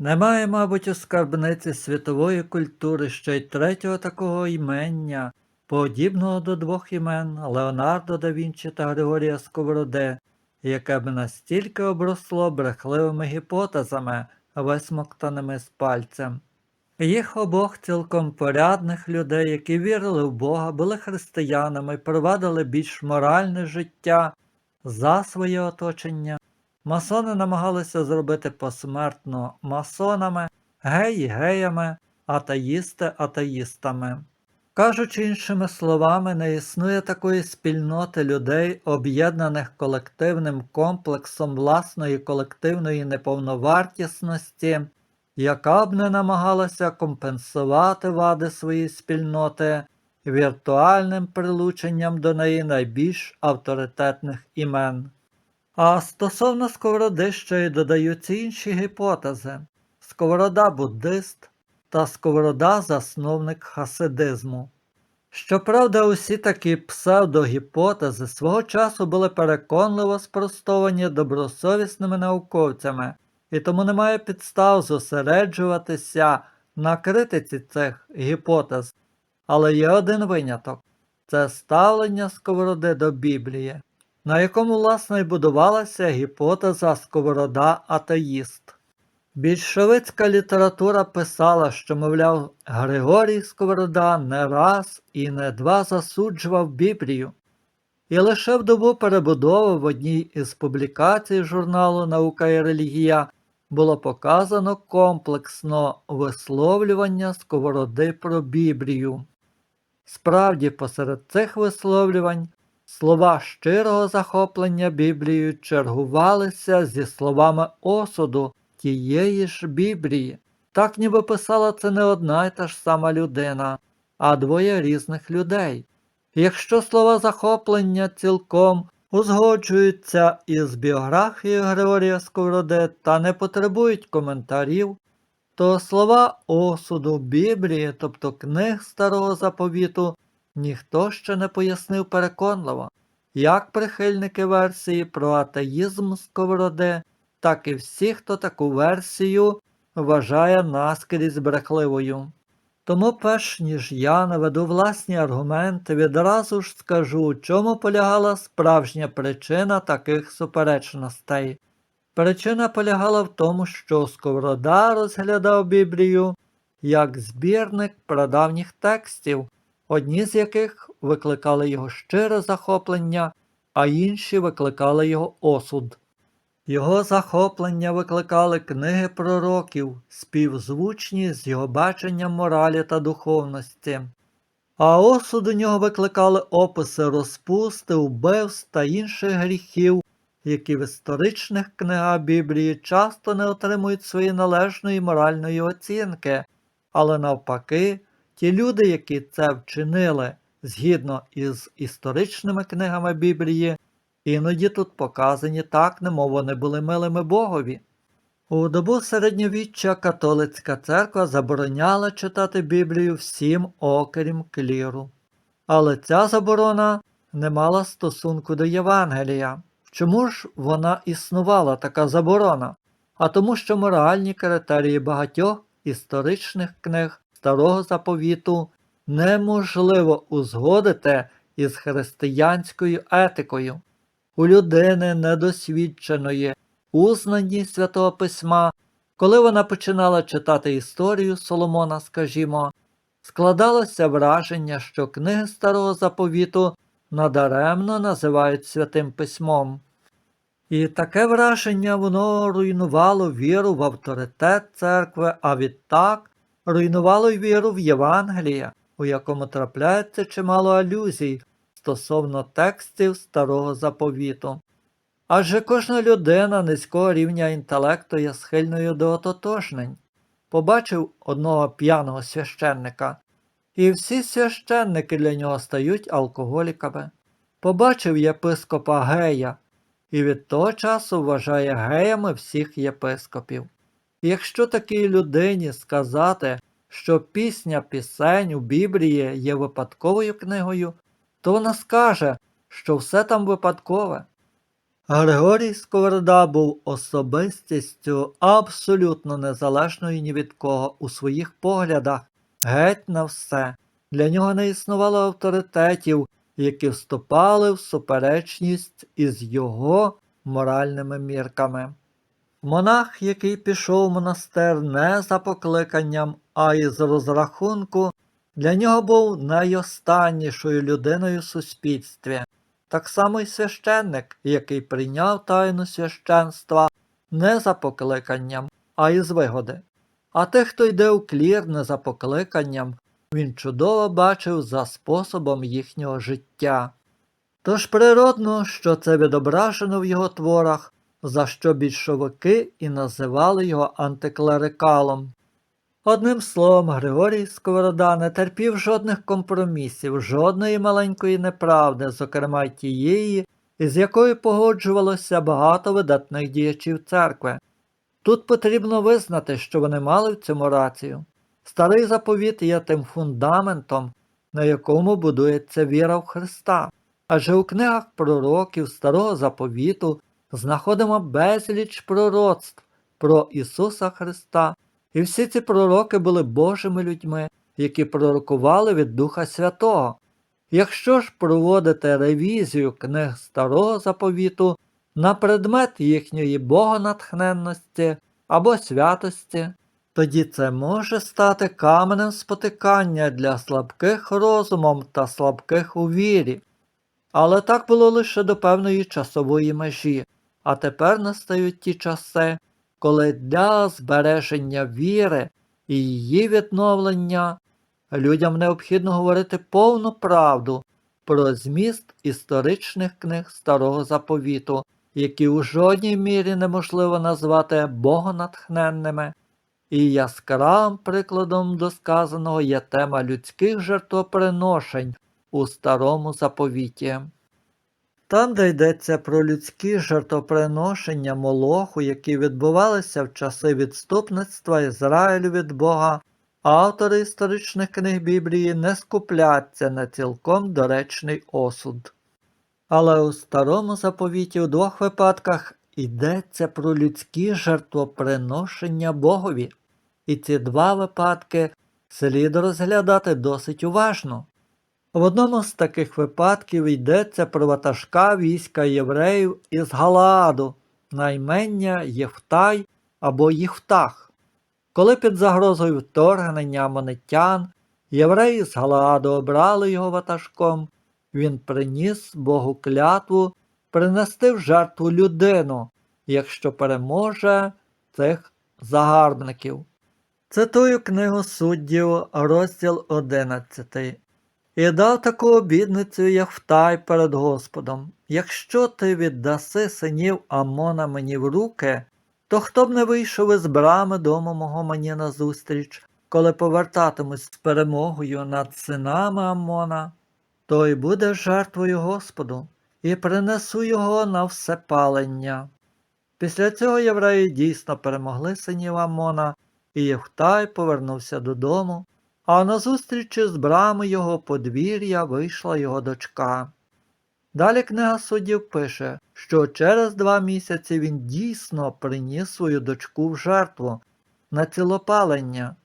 Немає, мабуть, у скарбниці світової культури ще й третього такого імення, подібного до двох імен Леонардо да Вінчі та Григорія Сковороди, яке б настільки обросло брехливими гіпотезами, висмоктаними з пальцем. Їх обох цілком порядних людей, які вірили в Бога, були християнами провадили більш моральне життя за своє оточення. Масони намагалися зробити посмертно масонами, геї геями, атеїсти атеїстами. Кажучи іншими словами, не існує такої спільноти людей, об'єднаних колективним комплексом власної колективної неповновартісності, яка б не намагалася компенсувати вади своєї спільноти віртуальним прилученням до неї найбільш авторитетних імен. А стосовно сковороди ще й додаються інші гіпотези: сковорода буддист та сковорода засновник хасидизму. Щоправда, усі такі псевдогіпотези свого часу були переконливо спростовані добросовісними науковцями, і тому немає підстав зосереджуватися на критиці цих гіпотез. Але є один виняток це ставлення сковороди до Біблії на якому власне й будувалася гіпотеза Сковорода атеїст. Більшовицька література писала, що, мовляв, Григорій Сковорода не раз і не два засуджував Біблію, і лише в добу перебудови в одній із публікацій журналу Наука і релігія було показано комплексно висловлювання Сковороди про Біблію. Справді, посеред цих висловлювань Слова щирого захоплення Біблією чергувалися зі словами осуду тієї ж Біблії. Так ніби писала це не одна й та ж сама людина, а двоє різних людей. Якщо слова захоплення цілком узгоджуються із біографією Григорія Сковороди та не потребують коментарів, то слова осуду Біблії, тобто книг Старого Заповіту, ніхто ще не пояснив переконливо, як прихильники версії про атеїзм Сковороди, так і всі, хто таку версію вважає наскрізь брехливою. Тому, перш ніж я наведу власні аргументи, відразу ж скажу, чому полягала справжня причина таких суперечностей. Причина полягала в тому, що Сковорода розглядав Біблію як збірник прадавніх текстів, одні з яких викликали його щире захоплення, а інші викликали його осуд. Його захоплення викликали книги пророків, співзвучні з його баченням моралі та духовності, а осуд у нього викликали описи розпусти, вбивств та інших гріхів, які в історичних книгах Біблії часто не отримують своєї належної моральної оцінки, але навпаки Ті люди, які це вчинили згідно із історичними книгами Біблії, іноді тут показані так, немов вони були милими Богові. У добу середньовіччя католицька церква забороняла читати Біблію всім окрім кліру. Але ця заборона не мала стосунку до Євангелія. Чому ж вона існувала така заборона? А тому, що моральні критерії багатьох історичних книг старого заповіту неможливо узгодити із християнською етикою. У людини недосвідченої у знанні Святого Письма, коли вона починала читати історію Соломона, скажімо, складалося враження, що книги старого заповіту надаремно називають святим письмом. І таке враження воно руйнувало віру в авторитет церкви, а відтак руйнувало й віру в Євангелія, у якому трапляється чимало алюзій стосовно текстів старого заповіту. Адже кожна людина низького рівня інтелекту є схильною до ототожнень. Побачив одного п'яного священника, і всі священники для нього стають алкоголіками. Побачив єпископа гея, і від того часу вважає геями всіх єпископів. Якщо такій людині сказати, що пісня пісень у Біблії є випадковою книгою, то вона скаже, що все там випадкове. Григорій Сковорода був особистістю абсолютно незалежною ні від кого у своїх поглядах, геть на все. Для нього не існувало авторитетів, які вступали в суперечність із його моральними мірками. Монах, який пішов в монастир не за покликанням, а із розрахунку, для нього був найостаннішою людиною в суспільстві. Так само й священник, який прийняв тайну священства не за покликанням, а із вигоди. А тих, хто йде у клір не за покликанням, він чудово бачив за способом їхнього життя. Тож природно, що це відображено в його творах, за що більшовики і називали його антиклерикалом. Одним словом, Григорій Сковорода не терпів жодних компромісів, жодної маленької неправди, зокрема тієї, із якою погоджувалося багато видатних діячів церкви. Тут потрібно визнати, що вони мали в цьому рацію. Старий заповіт є тим фундаментом, на якому будується віра в Христа. Адже у книгах пророків Старого заповіту знаходимо безліч пророцтв про Ісуса Христа, і всі ці пророки були Божими людьми, які пророкували від Духа Святого. Якщо ж проводити ревізію книг Старого заповіту на предмет їхньої богонатхненності або святості, тоді це може стати каменем спотикання для слабких розумом та слабких у вірі. Але так було лише до певної часової межі, а тепер настають ті часи, коли для збереження віри і її відновлення людям необхідно говорити повну правду про зміст історичних книг Старого Заповіту, які у жодній мірі неможливо назвати богонатхненними. І яскравим прикладом до сказаного є тема людських жертвоприношень у Старому Заповіті. Там, де йдеться про людські жертвоприношення Молоху, які відбувалися в часи відступництва Ізраїлю від Бога, автори історичних книг Біблії не скупляться на цілком доречний осуд. Але у старому заповіті у двох випадках йдеться про людські жертвоприношення Богові, і ці два випадки слід розглядати досить уважно. В одному з таких випадків йдеться про ватажка війська євреїв із Галааду, наймення Євтай або Їхтах. Коли під загрозою вторгнення монетян євреї з Галааду обрали його ватажком, він приніс Богу клятву принести в жертву людину, якщо переможе цих загарбників. Цитую книгу суддів, розділ 11. І дав таку обідницю Яхвтай перед Господом. Якщо ти віддаси синів Амона мені в руки, то хто б не вийшов із брами дому мого мені назустріч, коли повертатимусь з перемогою над синами Амона, той буде жертвою Господу, і принесу його на всепалення. Після цього євреї дійсно перемогли синів Амона, і Євтай повернувся додому, а назустріч з брами його подвір'я вийшла його дочка. Далі книга суддів пише, що через два місяці він дійсно приніс свою дочку в жертву на цілопалення,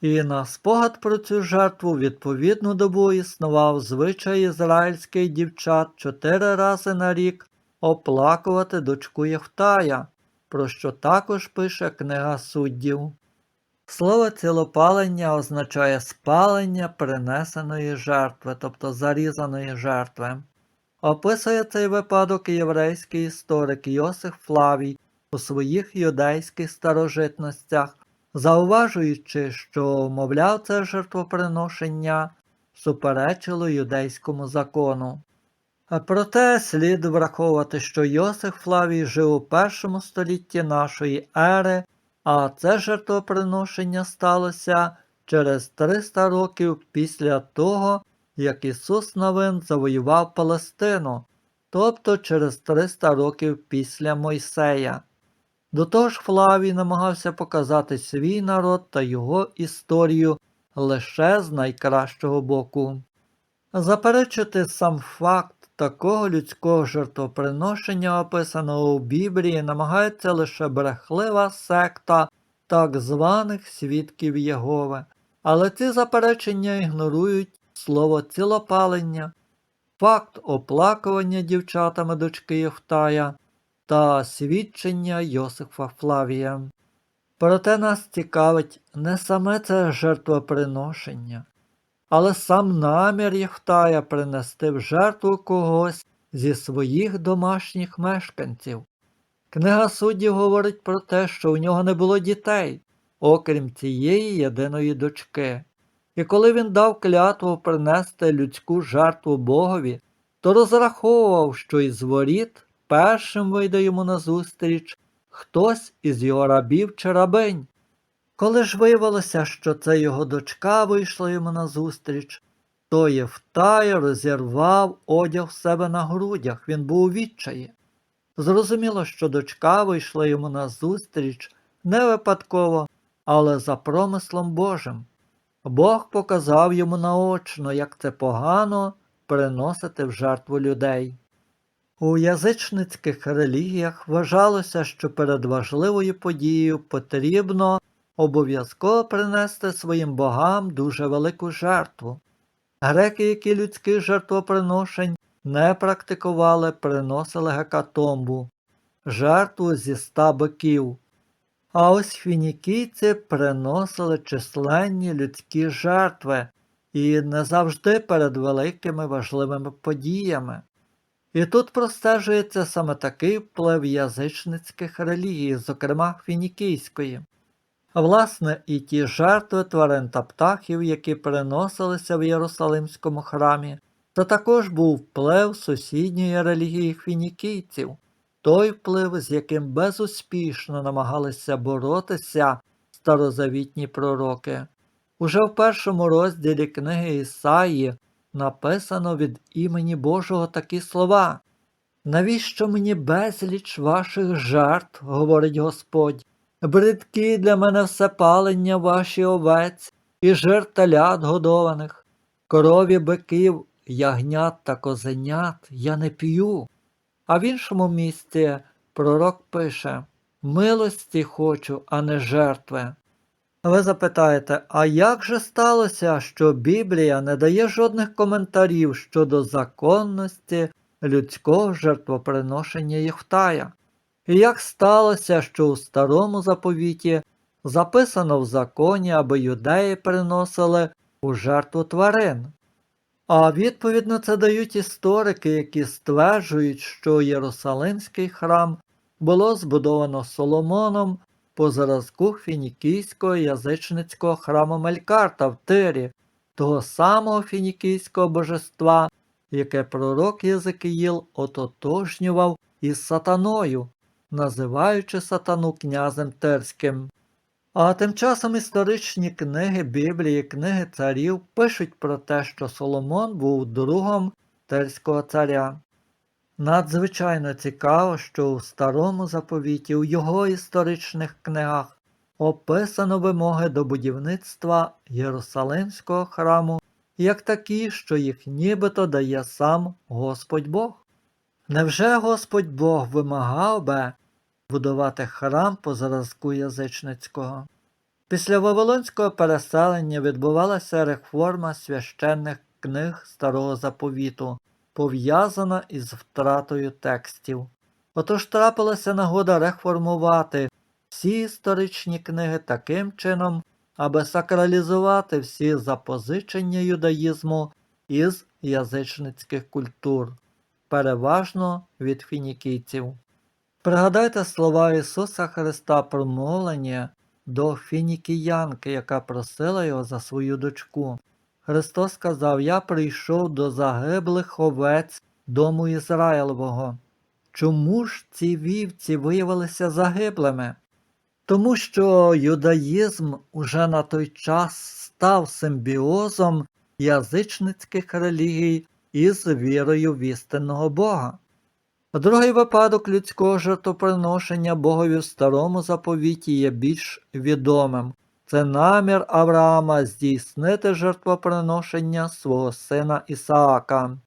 і на спогад про цю жертву відповідну добу існував звичай ізраїльських дівчат чотири рази на рік оплакувати дочку Євтая, про що також пише книга суддів. Слово цілопалення означає спалення принесеної жертви, тобто зарізаної жертви. Описує цей випадок єврейський історик Йосиф Флавій у своїх юдейських старожитностях, зауважуючи, що, мовляв, це жертвоприношення суперечило юдейському закону. Проте слід враховувати, що Йосиф Флавій жив у першому столітті нашої ери, а це жертвоприношення сталося через 300 років після того, як Ісус Новин завоював Палестину, тобто через 300 років після Мойсея. До того ж Флавій намагався показати свій народ та його історію лише з найкращого боку. Заперечити сам факт такого людського жертвоприношення, описаного у Біблії, намагається лише брехлива секта так званих свідків Єгови. Але ці заперечення ігнорують слово цілопалення, факт оплакування дівчатами дочки Євтая та свідчення Йосифа Флавія. Проте нас цікавить не саме це жертвоприношення, але сам намір Євтая принести в жертву когось зі своїх домашніх мешканців. Книга суддів говорить про те, що у нього не було дітей, окрім цієї єдиної дочки. І коли він дав клятву принести людську жертву Богові, то розраховував, що із воріт першим вийде йому назустріч хтось із його рабів чи рабинь. Коли ж виявилося, що це його дочка вийшла йому назустріч, то Євтай розірвав одяг в себе на грудях, він був у відчаї. Зрозуміло, що дочка вийшла йому назустріч не випадково, але за промислом Божим. Бог показав йому наочно, як це погано приносити в жертву людей. У язичницьких релігіях вважалося, що перед важливою подією потрібно обов'язково принести своїм богам дуже велику жертву. Греки, які людських жертвоприношень не практикували, приносили гекатомбу, жертву зі ста биків. А ось фінікійці приносили численні людські жертви і не завжди перед великими важливими подіями. І тут простежується саме такий вплив язичницьких релігій, зокрема фінікійської. Власне, і ті жертви тварин та птахів, які приносилися в Єрусалимському храмі, це також був вплив сусідньої релігії фінікійців, той вплив, з яким безуспішно намагалися боротися старозавітні пророки. Уже в першому розділі книги Ісаї написано від імені Божого такі слова. Навіщо мені безліч ваших жертв, говорить Господь, бридкі для мене все палення ваші овець і жир годованих, корові биків, ягнят та козенят я не п'ю. А в іншому місці пророк пише Милості хочу, а не жертви. Ви запитаєте, а як же сталося, що Біблія не дає жодних коментарів щодо законності людського жертвоприношення Євтая? Як сталося, що у старому заповіті записано в законі, аби юдеї приносили у жертву тварин? А відповідь на це дають історики, які стверджують, що Єрусалимський храм було збудовано Соломоном по зразку фінікійського язичницького храму Мелькарта в Тирі, того самого фінікійського божества, яке пророк Єзекиїл ототожнював із сатаною, називаючи сатану князем Терським. А тим часом історичні книги Біблії, книги царів пишуть про те, що Соломон був другом Терського царя. Надзвичайно цікаво, що у старому заповіті у його історичних книгах описано вимоги до будівництва Єрусалимського храму як такі, що їх нібито дає сам Господь Бог. Невже Господь Бог вимагав би будувати храм по зразку язичницького? Після Вавилонського переселення відбувалася реформа священних книг Старого Заповіту пов'язана із втратою текстів. Отож трапилася нагода реформувати всі історичні книги таким чином, аби сакралізувати всі запозичення юдаїзму із язичницьких культур, переважно від фінікійців. Пригадайте слова Ісуса Христа промовлення до фінікіянки, яка просила його за свою дочку. Христос сказав: Я прийшов до загиблих овець дому Ізраїлового. Чому ж ці вівці виявилися загиблими? Тому що юдаїзм уже на той час став симбіозом язичницьких релігій із вірою в істинного Бога. Другий випадок людського жертвоприношення Богові в старому заповіті є більш відомим. Це намір Авраама здійснити жертвоприношення свого сина Ісаака.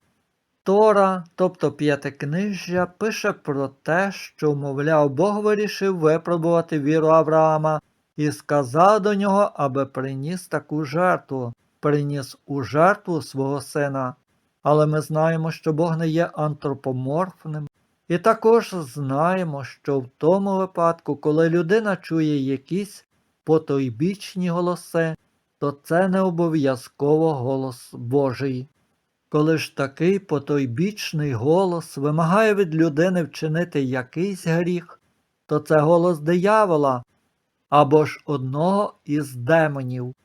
Тора, тобто п'ятикнижжя, пише про те, що, мовляв, Бог вирішив випробувати віру Авраама і сказав до нього, аби приніс таку жертву, приніс у жертву свого сина. Але ми знаємо, що Бог не є антропоморфним, і також знаємо, що в тому випадку, коли людина чує якісь потойбічні голоси, то це не обов'язково голос Божий. Коли ж такий потойбічний голос вимагає від людини вчинити якийсь гріх, то це голос диявола або ж одного із демонів.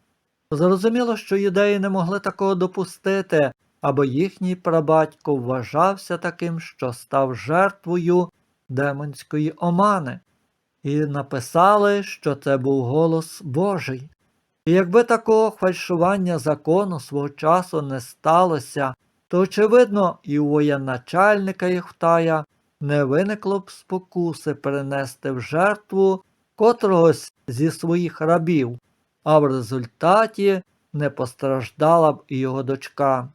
Зрозуміло, що юдеї не могли такого допустити, або їхній прабатько вважався таким, що став жертвою демонської омани, і написали, що це був голос Божий. І якби такого фальшування закону свого часу не сталося, то, очевидно, і у воєначальника Єхтая не виникло б спокуси перенести в жертву котрогось зі своїх рабів, а в результаті не постраждала б і його дочка.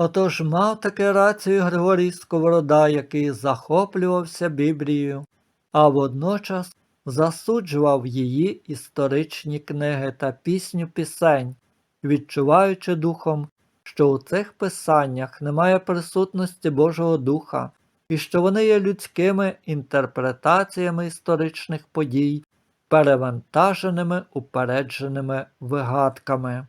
Отож мав таке рацію Григорій Сковорода, який захоплювався Біблією, а водночас засуджував її історичні книги та пісню пісень, відчуваючи духом, що у цих писаннях немає присутності Божого Духа, і що вони є людськими інтерпретаціями історичних подій, перевантаженими упередженими вигадками.